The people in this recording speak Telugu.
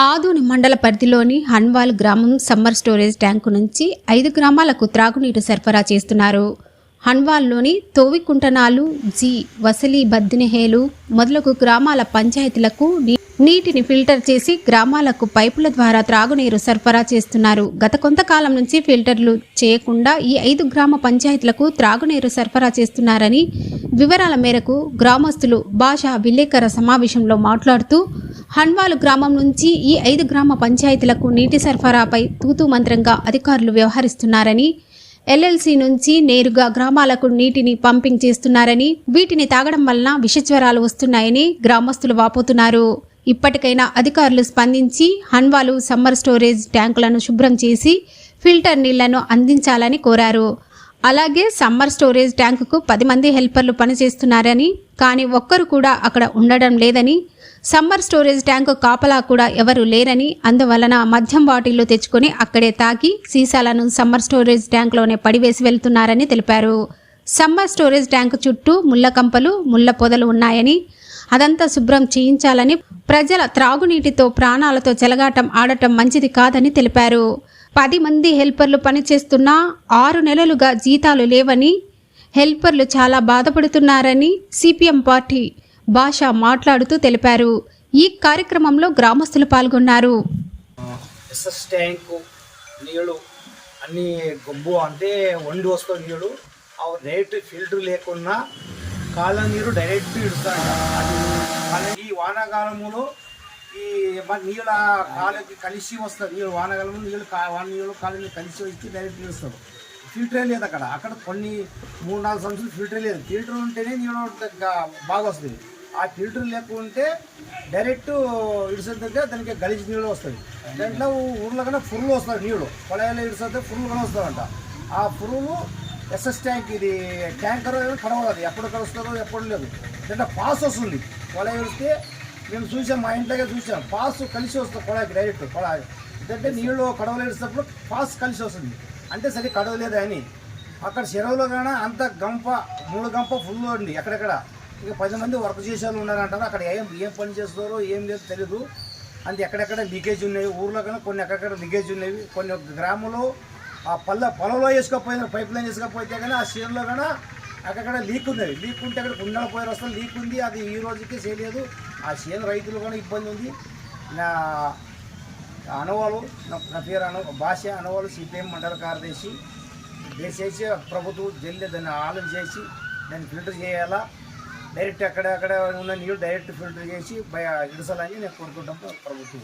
ఆదోని మండల పరిధిలోని హన్వాల్ గ్రామం సమ్మర్ స్టోరేజ్ ట్యాంకు నుంచి ఐదు గ్రామాలకు త్రాగునీరు సరఫరా చేస్తున్నారు. హన్వాల్లోని తోవికుంటనాలు జి వసలి బద్దినహేలు మొదలగు గ్రామాల పంచాయతీలకు నీటిని ఫిల్టర్ చేసి గ్రామాలకు పైపుల ద్వారా త్రాగునీరు సరఫరా చేస్తున్నారు. గత కొంతకాలం నుంచి ఫిల్టర్లు చేయకుండా ఈ ఐదు గ్రామ పంచాయతీలకు త్రాగునీరు సరఫరా చేస్తున్నారని వివరాల మేరకు గ్రామస్తులు భాషా విలేకర సమావేశంలో మాట్లాడుతూ హన్వాలు గ్రామం నుంచి ఈ ఐదు గ్రామ పంచాయతీలకు నీటి సరఫరాపై తూతు మంత్రంగా అధికారులు వ్యవహరిస్తున్నారని ఎల్ఎల్సి నుంచి నేరుగా గ్రామాలకు నీటిని పంపింగ్ చేస్తున్నారని వీటిని తాగడం వలన విషజ్వరాలు వస్తున్నాయని గ్రామస్తులు వాపోతున్నారు. ఇప్పటికైనా అధికారులు స్పందించి హన్వాలు సమ్మర్ స్టోరేజ్ ట్యాంకులను శుభ్రం చేసి ఫిల్టర్ నీళ్ళను అందించాలని కోరారు. అలాగే సమ్మర్ స్టోరేజ్ ట్యాంకుకు పది మంది హెల్పర్లు పనిచేస్తున్నారని కానీ ఒక్కరు కూడా అక్కడ ఉండడం లేదని సమ్మర్ స్టోరేజ్ ట్యాంకు కాపలా కూడా ఎవరు లేరని అందువలన మద్యం బాటిళ్ళు తెచ్చుకొని అక్కడే తాగి సీసాలను సమ్మర్ స్టోరేజ్ ట్యాంకులోనే పడివేసి వెళ్తున్నారని తెలిపారు. సమ్మర్ స్టోరేజ్ ట్యాంకు చుట్టూ ముళ్ళ కంపలు ముళ్ళ పొదలు ఉన్నాయని అదంతా శుభ్రం చేయించాలని ప్రజల త్రాగునీటితో ప్రాణాలతో చెలగాటం ఆడటం మంచిది కాదని తెలిపారు. పది మంది హెల్పర్లు పనిచేస్తున్నా ఆరు నెలలుగా జీతాలు లేవని హెల్పర్లు చాలా బాధపడుతున్నారని సిపిఎం పార్టీ భాష మాట్లాడుతూ తెలిపారు. ఈ కార్యక్రమంలో గ్రామస్తులు పాల్గొన్నారు. ఎస్ఎస్ ట్యాంకు నీళ్ళు అన్ని గొబ్బు అంటే వండి వస్తుంది నీళ్ళు ఆ డైరెక్ట్ ఫిల్టర్ లేకున్నా కాళ్ళ నీరు డైరెక్ట్ ఇడుస్తాడు అది ఈ వానాకాలంలో ఈ నీళ్ళ కాళ్ళకి కలిసి వస్తుంది నీళ్ళు వానాకాలంలో నీళ్ళు వాన నీళ్ళు కాళ్ళని కలిసి వచ్చి డైరెక్ట్ ఇస్తారు ఫిల్టరే లేదు అక్కడ. అక్కడ కొన్ని మూడు నాలుగు సంవత్సరాలు ఫిల్టర్ లేదు. ఫిల్టర్ ఉంటేనే నీళ్ళు బాగా వస్తుంది ఆ ఫిల్టర్ లేకుంటే డైరెక్ట్ ఇడిసొద్దంటే దానికి గలీజ్ నీళ్ళు వస్తుంది దాంట్లో ఊర్లో కన్నా ఫుల్ వస్తుంది నీళ్ళు. పొలాల్లో ఇడిసొద్దే ఫుల్ కన్నా వస్తుందంట ఆ పురుగులు ఎస్ఎస్ ట్యాంక్ ఇది ట్యాంకర్ కడవదు ఎప్పుడు కలుస్తుందో ఎప్పుడు లేదు. దాంట్లో పాస్ వస్తుంది. కొళాయి ఇడిస్తే మేము చూసాం మా ఇంట్లోకే చూసాం. పాస్ కలిసి వస్తుంది కొళాయికి డైరెక్ట్ కొళాయి ఎందుకంటే నీళ్ళు కడవలు ఇడిసినప్పుడు పాస్ కలిసి వస్తుంది. అంటే సరే కడవలేదు అని అక్కడ చెరువులో కానీ అంత గంప మూడు గంప ఫుల్ ఉంది ఎక్కడెక్కడ. ఇక పది మంది వర్క్ చేసే వాళ్ళు ఉన్నారంటారు. అక్కడ ఏం ఏం పని చేస్తారో ఏం లేదు తెలియదు అంటే ఎక్కడెక్కడ లీకేజ్ ఉన్నాయి ఊర్లో కానీ కొన్ని ఎక్కడెక్కడ లీకేజ్ ఉన్నాయి కొన్ని గ్రామంలో ఆ పల్ల పొలంలో వేసుకోకపోయిన పైప్ లైన్ వేసుకోకపోతే కానీ ఆ సీన్లో కానీ అక్కడక్కడ లీక్ ఉన్నది. లీక్ ఉంటే అక్కడ కుండల పోయే వస్తాం లీక్ ఉంది. అది ఈ రోజుకి చేయలేదు. ఆ సీన్ రైతులు కూడా ఇబ్బంది ఉంది. నా అనువాలు నా నా పేరు అను భాష అనువాలు సిపిఎం మండల కార్యదర్శి. దేశ ప్రభుత్వం జల్లి దాన్ని ఆలం చేసి దాన్ని ఫిల్టర్ చేయాలా? డైరెక్ట్ అక్కడ అక్కడ ఉన్న నీళ్ళు డైరెక్ట్ ఫిల్టర్ చేసి బయ ఇడసాలని నేను కోరుకుంటాం ప్రభుత్వం.